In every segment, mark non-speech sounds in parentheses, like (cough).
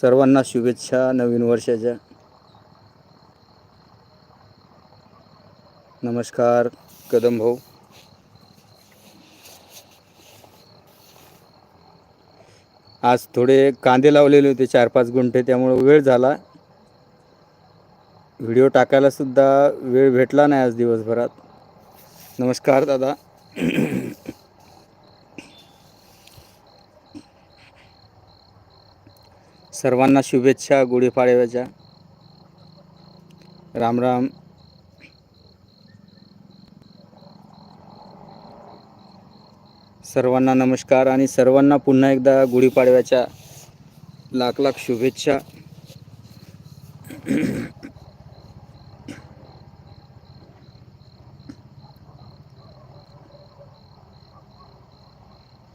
सर्वांना शुभेच्छा नवीन वर्षाच्या. नमस्कार कदम भाऊ. आज थोडे कांदे लावलेले होते चार पाच गुंठे त्यामुळे वेळ झाला. व्हिडिओ टाकायला सुद्धा वेळ भेटला नाही आज दिवसभरात. नमस्कार दादा. सर्वांना शुभेच्छा गुढीपाडव्याच्या. राम राम. सर्वांना नमस्कार आणि सर्वांना पुन्हा एकदा गुढीपाडव्याच्या लाख लाख शुभेच्छा.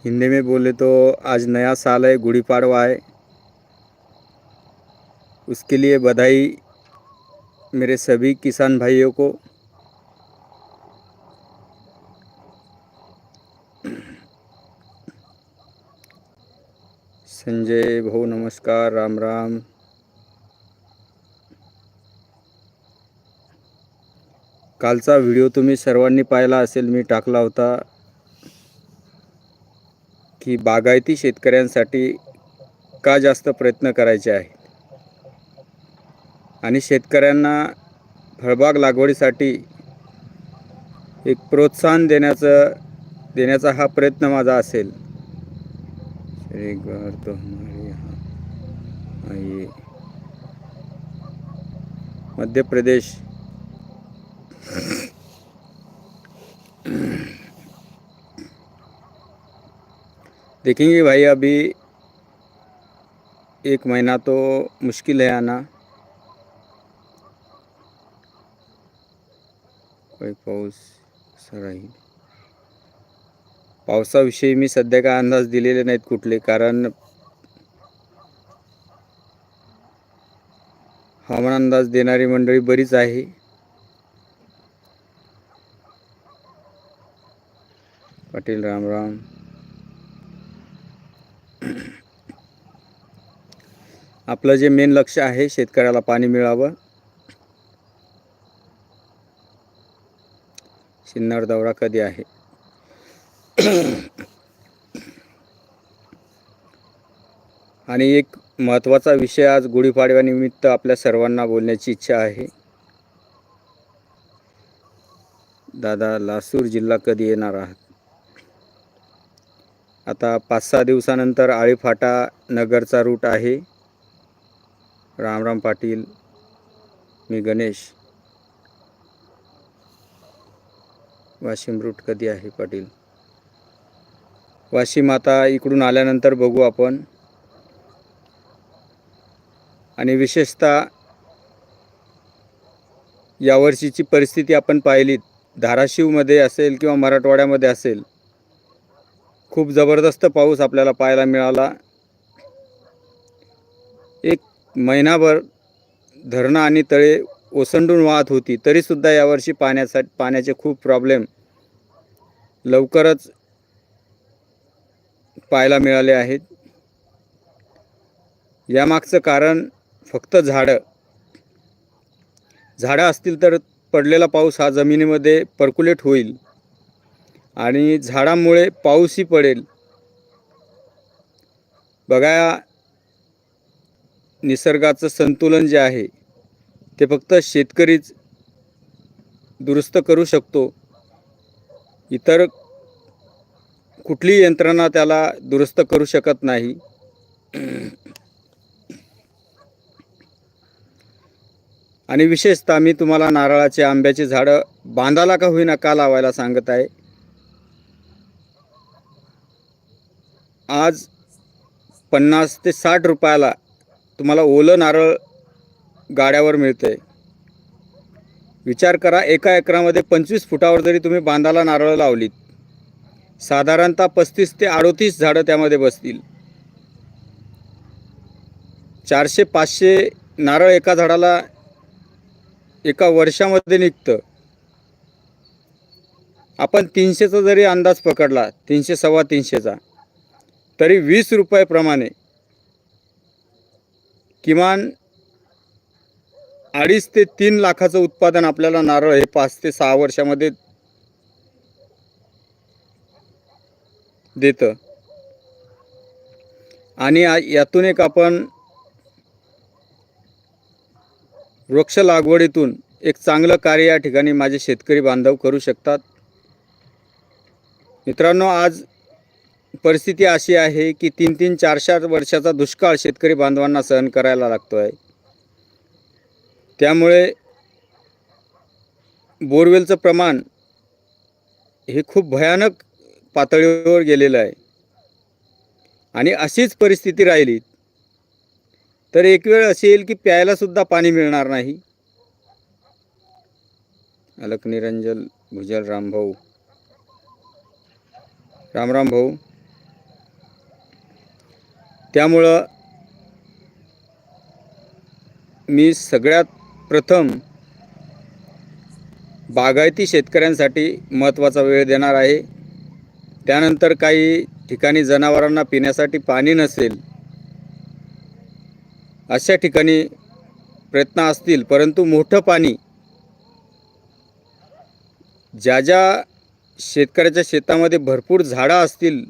हिंदी में बोले तो आज नया साल है गुड़ी पाड़वा है। उसके लिए बधाई मेरे सभी किसान भाइयों को। संजय भाऊ नमस्कार राम राम। कालचा व्हिडिओ तुम्ही सर्वांनी पाहिला असेल मी टाकला होता की बागायती शेतकऱ्यांसाठी का जास्त प्रयत्न करायचे आहे? आणि शेतकऱ्यांना फळबाग लागवडीसाठी एक प्रोत्साहन देण्याचं देण्याचा हा प्रयत्न माझा असेल. मध्य प्रदेश. देखेंगे भाई अभी एक महीना तो मुश्किल है आना। काही पाऊस असा राहील. पावसाविषयी मी सध्या काय अंदाज दिलेले नाहीत कुठले कारण हवामान अंदाज देणारी मंडळी बरीच आहे. पाटील राम राम. आपलं जे मेन लक्ष आहे शेतकऱ्याला पाणी मिळावं. सिन्नर दौरा कधी आहे? (clears throat) आणि एक महत्त्वाचा विषय आज गुढीपाडव्यानिमित्त आपल्या सर्वांना बोलण्याची इच्छा आहे. दादा लासूर जिल्हा कधी येणार आहात? आता पाच सहा दिवसानंतर आळीफाटा नगरचा रूट आहे. रामराम पाटील मी गणेश. वाशिम रूट कधी आहे पाटील? वाशिम आता इकडून आल्यानंतर बघू आपण. आणि विशेषतः यावर्षीची परिस्थिती आपण पाहिली धाराशिवमध्ये असेल किंवा मराठवाड्यामध्ये असेल खूप जबरदस्त पाऊस आपल्याला पाहायला मिळाला. एक महिनाभर धरणं आणि तळे ओसंडून वाहत होती. तरीसुद्धा यावर्षी पाण्यासाठी पाण्याचे खूप प्रॉब्लेम लवकरच पाहायला मिळाले आहेत. यामागचं कारण फक्त झाडं. झाडं असतील तर पडलेला पाऊस हा जमिनीमध्ये पर्क्युलेट होईल आणि झाडांमुळे पाऊसही पडेल. बघा निसर्गाचं संतुलन जे आहे ते फक्त शेतकरीच दुरुस्त करू शकतो. इतर कुठलीही यंत्रणा त्याला दुरुस्त करू शकत नाही. आणि विशेषतः मी तुम्हाला नारळाचे आंब्याचे झाडं बांधाला का होईना का लावायला सांगत आहे? आज पन्नास ते साठ रुपयाला तुम्हाला ओलं नारळ गाड्यावर मिळते विचार करा एका एकरामध्ये पंचवीस फुटावर जरी तुम्ही बांधाला नारळ लावलीत साधारणतः पस्तीस ते अडोतीस झाडं त्यामध्ये बसतील. चारशे पाचशे नारळ एका झाडाला एका वर्षामध्ये निघतं. आपण तीनशेचा जरी अंदाज पकडला तीनशे सव्वा तीनशेचा तरी वीस रुपयाप्रमाणे किमान अडीच ते तीन लाखाचं उत्पादन आपल्याला नारळ हे पाच ते सहा वर्षामध्ये देतं. आणि यातून एक आपण वृक्ष लागवडीतून एक चांगलं कार्य या ठिकाणी माझे शेतकरी बांधव करू शकतात. मित्रांनो आज परिस्थिती अशी आहे की तीन तीन चार चार वर्षाचा दुष्काळ शेतकरी बांधवांना सहन करायला लागतो आहे त्यामुळे बोरवेलचं प्रमाण हे खूप भयानक पातळीवर गेलेलं आहे. आणि अशीच परिस्थिती राहिली तर एक वेळ अशी येईल की प्यायलासुद्धा पाणी मिळणार नाही. अलक निरंजन भुजल रामभाऊ रामराम भाऊ. त्यामुळं मी सगळ्यात प्रथम बागायती शेतकऱ्यांसाठी महत्त्वाचा वेळ देणार आहे. त्यानंतर काही ठिकाणी जनावरांना पिण्यासाठी पाणी नसेल अशा ठिकाणी प्रयत्न असतील परंतु मोठं पाणी ज्या ज्या शेतकऱ्याच्या शेतामध्ये भरपूर झाडं असतील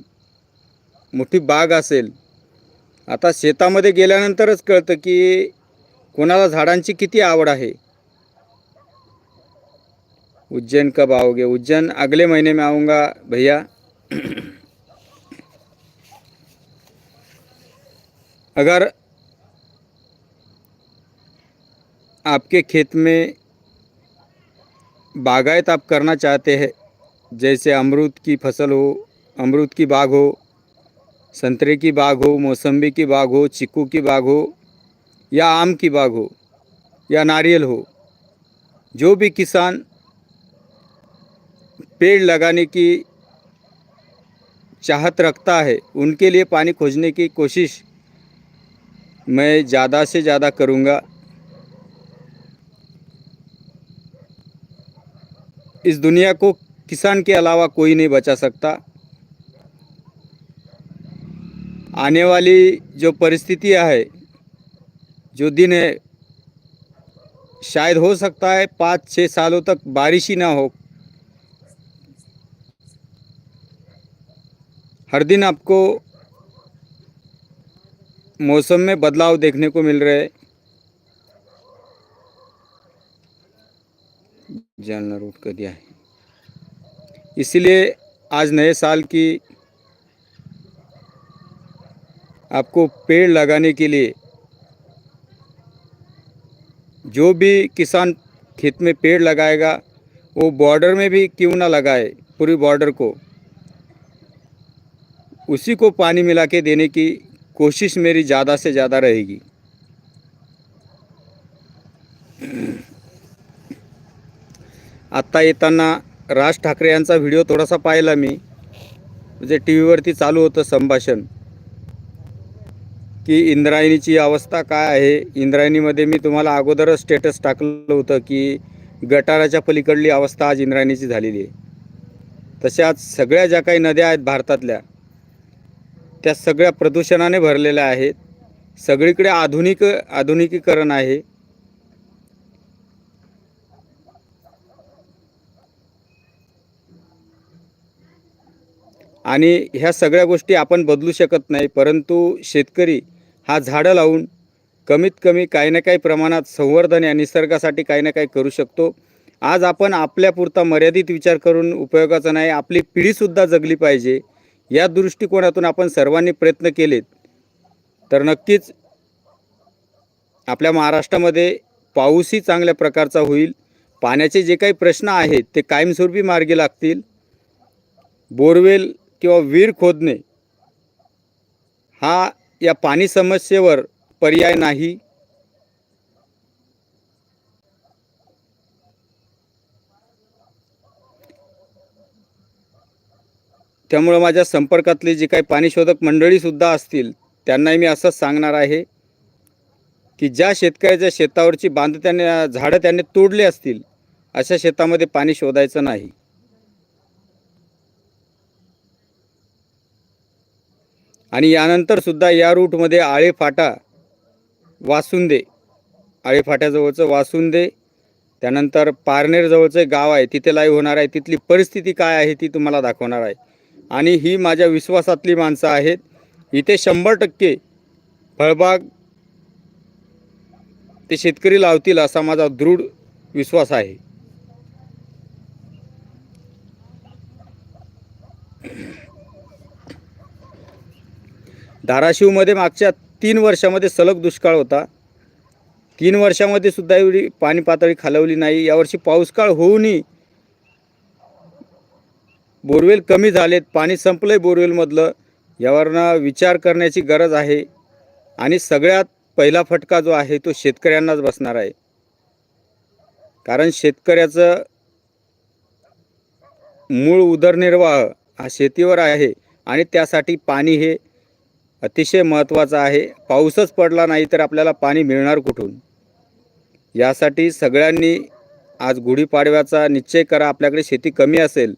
मोठी बाग असेल आता शेतामध्ये गेल्यानंतरच कळतं की कोणाला झाडांची किती आवड है उज्जैन कब आओगे? उज्जैन अगले महीने में आऊँगा भैया। अगर आपके खेत में बागायत आप करना चाहते हैं, जैसे अमरूद की फ़सल हो, अमरूद की बाग हो, संतरे की बाग हो मौसम्बी की बाग हो, चीकू की बाग हो या आम की बाग हो या नारियल हो, जो भी किसान पेड़ लगाने की चाहत रखता है, उनके लिए पानी खोजने की कोशिश मैं ज़्यादा से ज़्यादा करूँगा। इस दुनिया को किसान के अलावा कोई नहीं बचा सकता। आने वाली जो परिस्थितियाँ है जो दिन है, शायद हो सकता है पाँच छः सालों तक बारिश ही ना हो। हर दिन आपको मौसम में बदलाव देखने को मिल रहे जालना रूट कर दिया है। इसलिए आज नए साल की आपको पेड़ लगाने के लिए जो भी किसान खेत में पेड़ लगाएगा वो बॉर्डर में भी क्यों ना लगाए पूरी बॉर्डर को? उसी को पानी मिला के देने की कोशिश मेरी ज़्यादा से ज़्यादा रहेगी। आत्ता येताना राज ठाकरे यांचा व्हिडिओ थोडासा पाहिला मी. म्हणजे टी व्हीवरती चालू होतं संभाषण. की इंद्रायणीची अवस्था काय आहे? इंद्रायणीमध्ये मी तुम्हाला अगोदरच स्टेटस टाकलं होतं की गटाराच्या पलीकडली अवस्था आज इंद्रायणीची झालेली आहे. तशाच सगळ्या ज्या काही नद्या आहेत भारतातल्या त्या सगळ्या प्रदूषणाने भरलेल्या आहेत. सगळीकडे आधुनिक आधुनिकीकरण आहे. आणि ह्या सगळ्या गोष्टी आपण बदलू शकत नाही परंतु शेतकरी हा झाडं लावून कमीत कमी काही ना काही प्रमाणात संवर्धन या निसर्गासाठी काही ना काही करू शकतो. आज आपण आपल्यापुरता मर्यादित विचार करून उपयोगाचा नाही आपली पिढीसुद्धा जगली पाहिजे. या दृष्टिकोनातून आपण सर्वांनी प्रयत्न केलेत. तर नक्कीच आपल्या महाराष्ट्रामध्ये पाऊसही चांगल्या प्रकारचा होईल. पाण्याचे जे काही प्रश्न आहेत ते कायमस्वरूपी मार्गी लागतील. बोरवेल किंवा विहीर खोदणे हा या पाणी समस्येवर पर्याय नाही. त्यामुळं माझ्या संपर्कातली जी काही पाणीशोधक मंडळीसुद्धा असतील त्यांनाही मी असंच सांगणार आहे की ज्या शेतकऱ्याच्या शेतावरची बांध त्याने झाडं त्याने तोडले असतील अशा शेतामध्ये पाणी शोधायचं नाही. आणि यानंतर सुद्धा या रूटमध्ये आळेफाटा वासुंदे आळेफाट्याजवळचं वासुंदे त्यानंतर पारनेरजवळचं एक गाव आहे तिथे लाईव्ह होणार आहे तिथली परिस्थिती काय आहे ती तुम्हाला दाखवणार आहे. आणि ही माझ्या विश्वासातली माणसं आहेत. इथे शंभर टक्के फळबाग ते शेतकरी लावतील असा माझा दृढ विश्वास आहे. धाराशिवमध्ये मागच्या तीन वर्षामध्ये सलग दुष्काळ होता. तीन वर्षामध्ये सुद्धा एवढी पाणी पातळी खालवली नाही. यावर्षी पाऊसकाळ होऊनही बोरवेल कमी झालेत. पाणी संपलं आहे बोरवेलमधलं. यावरनं विचार करण्याची गरज आहे. आणि सगळ्यात पहिला फटका जो आहे तो शेतकऱ्यांनाच बसणार आहे. कारण शेतकऱ्याचं मूळ उदरनिर्वाह हा शेतीवर आहे. आणि त्यासाठी पाणी हे अतिशय महत्त्वाचा आहे. पाऊसच पडला नाही तर आपल्याला पाणी मिळणार कुठून? यासाठी सगळ्यांनी आज गुढीपाडव्याचा निश्चय करा. आपल्याकडे शेती कमी असेल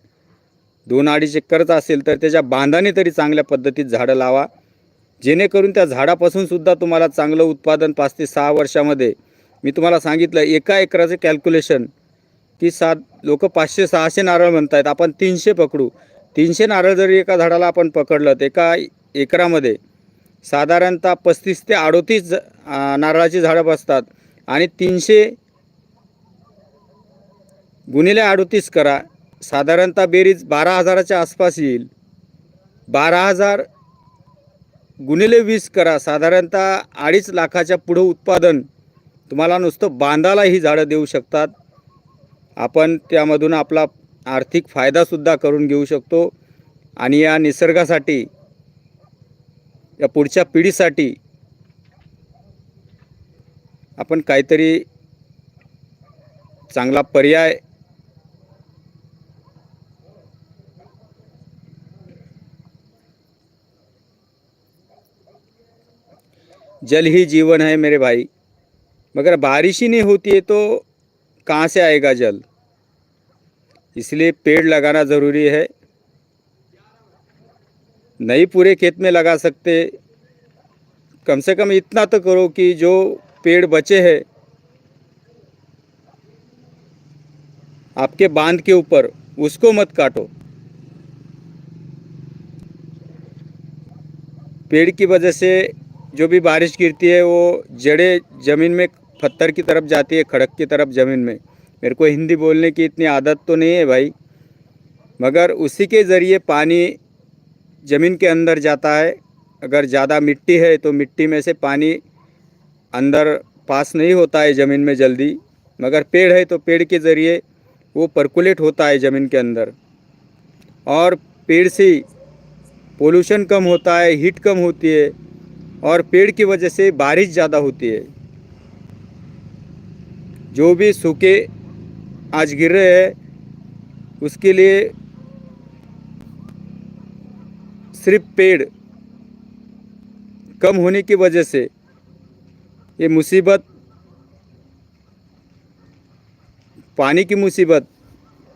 दोन अडीच एकरच असेल तर त्याच्या बांधाने तरी चांगल्या पद्धतीत झाडं लावा. जेणेकरून त्या झाडापासून सुद्धा तुम्हाला चांगलं उत्पादन पाच ते सहा वर्षामध्ये. मी तुम्हाला सांगितलं एका एकराचं कॅल्क्युलेशन की सात लोक पाचशे सहाशे नारळ म्हणत आहेत आपण तीनशे पकडू. तीनशे नारळ जरी एका झाडाला आपण पकडलं तर एका एकरामध्ये साधारणतः पस्तीस ते अडोतीस नारळाची झाडं बसतात. आणि तीनशे गुणिले अडोतीस करा. साधारणतः बेरीज बारा हजाराच्या आसपास येईल. बारा हजार गुणिले वीस करा. साधारणतः अडीच लाखाच्या पुढं उत्पादन तुम्हाला नुसतं बांधाला ही झाडं देऊ शकतात. आपण त्यामधून आपला आर्थिक फायदासुद्धा करून घेऊ शकतो. आणि या निसर्गासाठी या पुढच्या पिढीसाठी आपण काहीतरी चांगला पर्याय जल ही जीवन है मेरे भाई. मगर बारिश ही नहीं होती है तो कहाँ से आएगा जल? इसलिए पेड़ लगाना ज़रूरी है. नहीं पूरे खेत में लगा सकते। कम से कम इतना तो करो कि जो पेड़ बचे हैं, आपके बाँध के ऊपर, उसको मत काटो। पेड़ की वजह से जो भी बारिश गिरती है, वो जड़ें ज़मीन में पत्थर की तरफ़ जाती है, खड़क की तरफ़ ज़मीन में। मेरे को हिंदी बोलने की इतनी आदत तो नहीं है भाई, मगर उसी के ज़रिए पानी ज़मीन के अंदर जाता है। अगर ज़्यादा मिट्टी है तो मिट्टी में से पानी अंदर पास नहीं होता है ज़मीन में जल्दी। मगर पेड़ है तो पेड़ के ज़रिए वो परकुलेट होता है ज़मीन के अंदर। और पेड़ से पोल्यूशन कम होता है हीट कम होती है और पेड़ की वजह से बारिश ज़्यादा होती है। जो भी सूखे आज गिर रहे हैं, उसके लिए सिर्फ़ पेड़ कम होने की वजह से ये मुसीबत, पानी की मुसीबत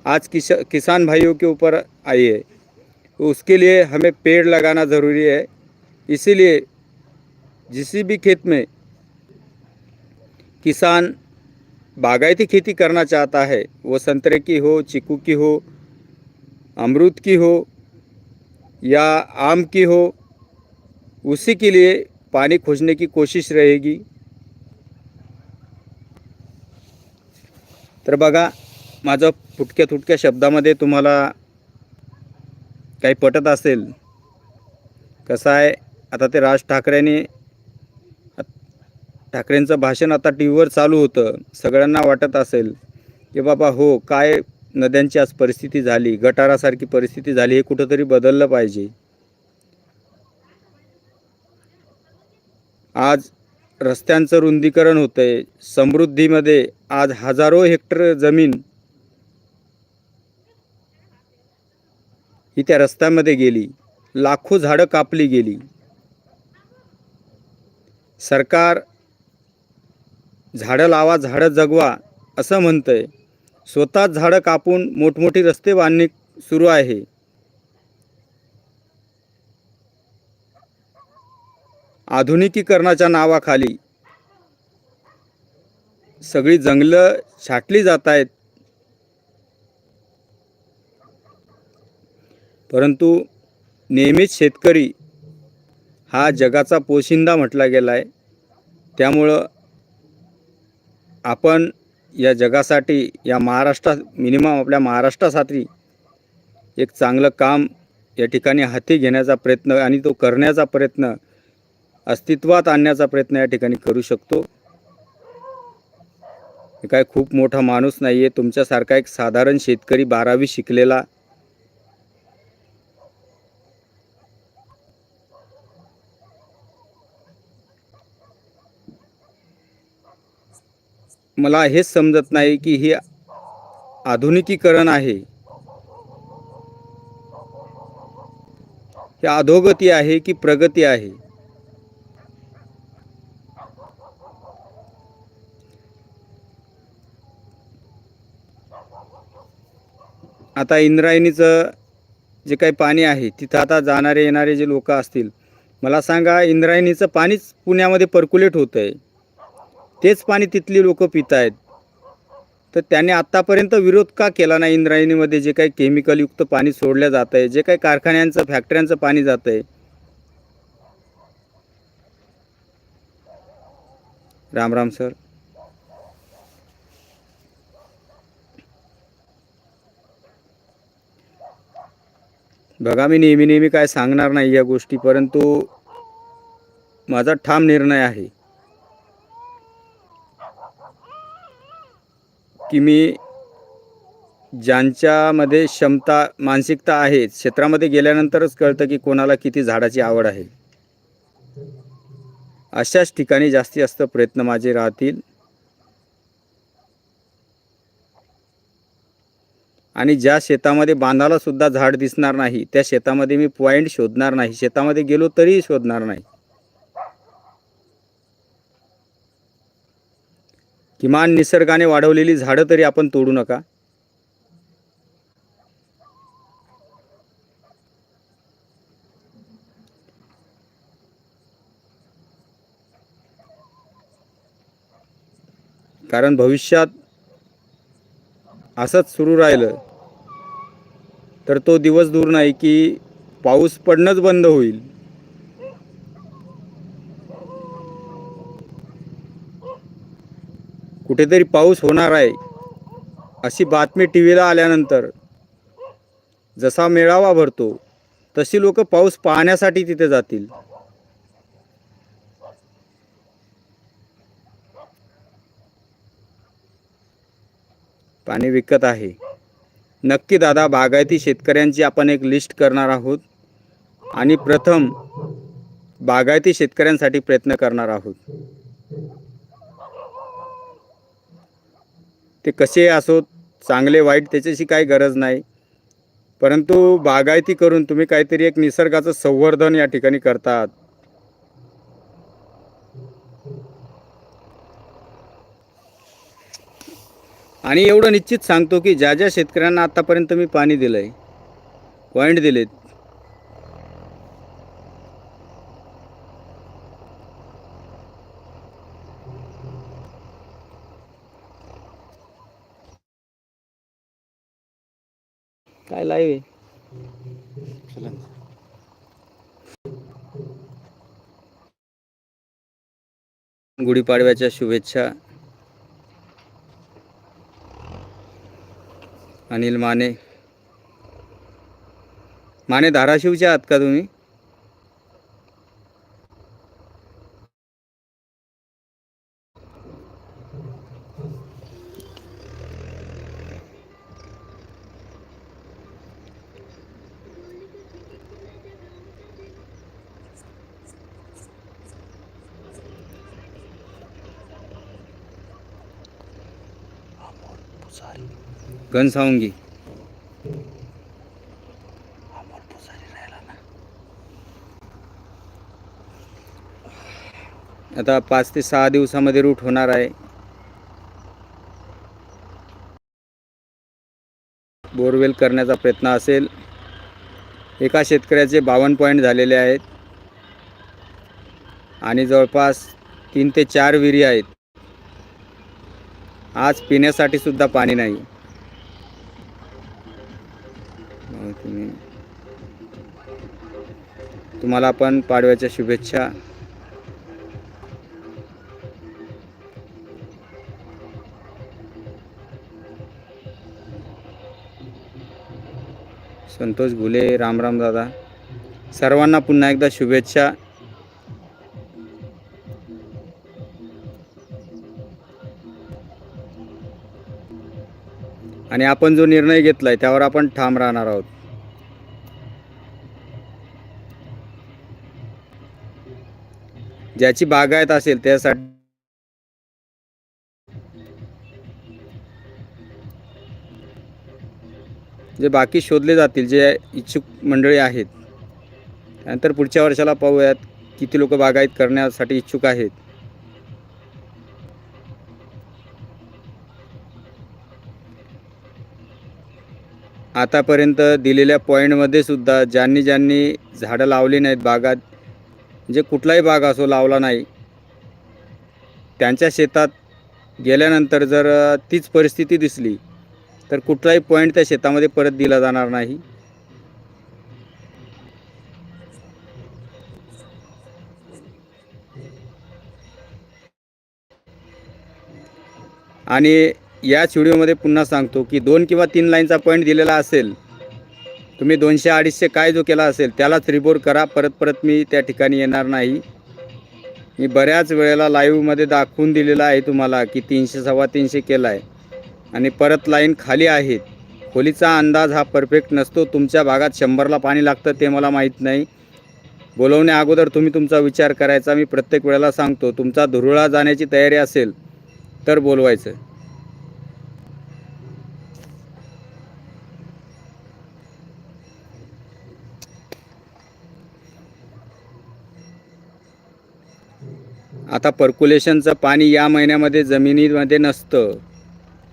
आज किस, किसान भाइयों के ऊपर आई है। उसके लिए हमें पेड़ लगाना ज़रूरी है। इसीलिए जिस भी खेत में किसान बागायती खेती करना चाहता है, वो संतरे की हो, चीकू की हो, अमरूद की हो या आम की हो उसी के लिए पानी खोजने की कोशिश रहेगी। तर बघा माझं फुटक्या तुटक्या शब्दामध्ये तुम्हाला काही पटत असेल कसं आहे आता ते राज ठाकरेंनी ठाकरेंचं भाषण आता टी व्हीवर चालू होतं सगळ्यांना वाटत असेल की बाबा हो काय नद्यांची आज परिस्थिती झाली गटारासारखी परिस्थिती झाली हे कुठंतरी बदललं पाहिजे. आज रस्त्यांचं रुंदीकरण होतं आहे समृद्धीमध्ये आज हजारो हेक्टर जमीन ही त्या रस्त्यामध्ये गेली लाखो झाडं कापली गेली. सरकार झाडं लावा झाडं जगवा असं म्हणतंय. स्वतःच झाडं कापून मोठमोठी रस्ते बांधणी सुरू आहे. आधुनिकीकरणाच्या नावाखाली सगळी जंगलं छाटली जात आहेत. परंतु नेहमीच शेतकरी हा जगाचा पोशिंदा म्हटला गेला आहे त्यामुळं आपण या जगासाठी या महाराष्ट्रात मिनिमम आपल्या महाराष्ट्रासाठी एक चांगलं काम या ठिकाणी हाती घेण्याचा प्रयत्न आणि तो करण्याचा प्रयत्न अस्तित्वात आणण्याचा प्रयत्न या ठिकाणी करू शकतो. काय खूप मोठा माणूस नाही आहे तुमच्यासारखा एक साधारण शेतकरी बारावी शिकलेला मला हेच समजत नाही की हे आधुनिकीकरण आहे. हे अधोगती आहे की प्रगती आहे? आता इंद्रायणीचं जे काही पाणी आहे तिथं आता जाणारे येणारे जे लोक असतील मला सांगा इंद्रायणीचं पाणीच पुण्यामध्ये पर्क्युलेट होतं आहे तेच पाणी तिथली लोक पित आहेत तर त्याने आत्तापर्यंत विरोध का केला नाही इंद्रायणीमध्ये? जे काही केमिकलयुक्त पाणी सोडलं जात आहे जे काही कारखान्यांचं फॅक्टऱ्यांचं पाणी जात आहे राम राम सर. बघा मी नेहमी नेहमी काय सांगणार नाही या गोष्टी परंतु माझा ठाम निर्णय आहे. की मी ज्यांच्यामध्ये क्षमता मानसिकता आहे क्षेत्रामध्ये गेल्यानंतरच कळतं की कोणाला किती झाडाची आवड आहे. अशाच ठिकाणी जास्तीत जास्त प्रयत्न माझे राहतील. आणि ज्या शेतामध्ये बांधाला सुद्धा झाड दिसणार नाही त्या शेतामध्ये मी पॉईंट शोधणार नाही शेतामध्ये गेलो तरीही शोधणार नाही. किमान निसर्गाने वाढवलेली झाडं तरी आपण तोडू नका. कारण भविष्यात असंच सुरू राहिलं तर तो दिवस दूर नाही की पाऊस पडणंच बंद होईल. कुठेतरी पाऊस होणार आहे अशी बातमी टी व्हीला आल्यानंतर जसा मेळावा भरतो तशी लोक पाऊस पाहण्यासाठी तिथे जातील. पाणी विकत आहे. नक्की दादा बागायती शेतकऱ्यांची आपण एक लिस्ट करणार आहोत आणि प्रथम बागायती शेतकऱ्यांसाठी प्रयत्न करणार आहोत. ते कसे असोत चांगले वाईट त्याच्याशी काही गरज नाही. परंतु बागायती करून तुम्ही काहीतरी एक निसर्गाचं संवर्धन या ठिकाणी करतात. आणि एवढं निश्चित सांगतो की ज्या ज्या शेतकऱ्यांना आतापर्यंत मी पाणी दिलं आहे पॉईंट दिलेत काय लाईव्ह गुढीपाडव्याच्या शुभेच्छा. अनिल माने. माने धाराशिवच्या आहात का तुम्ही? घनसावंगी आता पाच ते सहा दिवसामध्ये रूट होणार आहे. बोरवेल करण्याचा प्रयत्न असेल. एका शेतकऱ्याचे बावन्न पॉईंट झालेले आहेत. आणि जवळपास तीन ते चार विहिरी आहेत. आज पिण्यासाठी सुद्धा पाणी नाही. तुम्ही तुम्हाला पण पाडव्याच्या शुभेच्छा. संतोष घुले रामराम दादा. सर्वांना पुन्हा एकदा शुभेच्छा. आणि आपण जो निर्णय घेतला आहे त्यावर आपण ठाम राहणार आहोत. ज्याची बागायत असेल त्यासाठी जे बाकी शोधले जातील जे इच्छुक मंडळी आहेत. त्यानंतर पुढच्या वर्षाला पाहूयात किती लोक बागायत करण्यासाठी इच्छुक आहेत. आतापर्यंत दिलेल्या पॉईंटमध्ये सुद्धा ज्यांनी ज्यांनी झाडं लावली नाहीत बागात म्हणजे कुठलाही बाग असो लावला नाही त्यांच्या शेतात गेल्यानंतर जर तीच परिस्थिती दिसली तर कुठलाही पॉईंट त्या शेतामध्ये परत दिला जाणार नाही. आणि याच व्हिडिओमध्ये पुन्हा सांगतो की दोन किंवा तीन लाईनचा पॉईंट दिलेला असेल तुम्ही दोनशे अडीचशे काय जो केला असेल त्यालाच रिपोर्ट करा. परत परत मी त्या ठिकाणी येणार नाही. मी बऱ्याच वेळेला लाईव्हमध्ये दाखवून दिलेला आहे तुम्हाला की तीनशे सव्वा तीनशे केला आहे आणि परत लाईन खाली आहेत खोलीचा अंदाज हा परफेक्ट नसतो. तुमच्या भागात शंभरला पाणी लागतं ते मला माहीत नाही. बोलवण्या अगोदर तुम्ही तुमचा विचार करायचा. मी प्रत्येक वेळेला सांगतो तुमचा धुरुळा जाण्याची तयारी असेल तर बोलवायचं. आता पर्क्युलेशनचं पाणी या महिन्यामध्ये जमिनीमध्ये नसतं.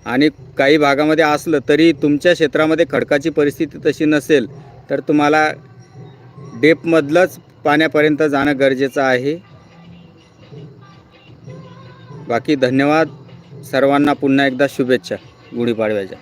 आणि काही भागामध्ये असलं तरी तुमच्या क्षेत्रामध्ये खडकाची परिस्थिती तशी नसेल तर तुम्हाला डेपमधलंच पाण्यापर्यंत जाणं गरजेचं आहे. बाकी धन्यवाद. सर्वांना पुन्हा एकदा शुभेच्छा. गुढीपाडव्याच्या.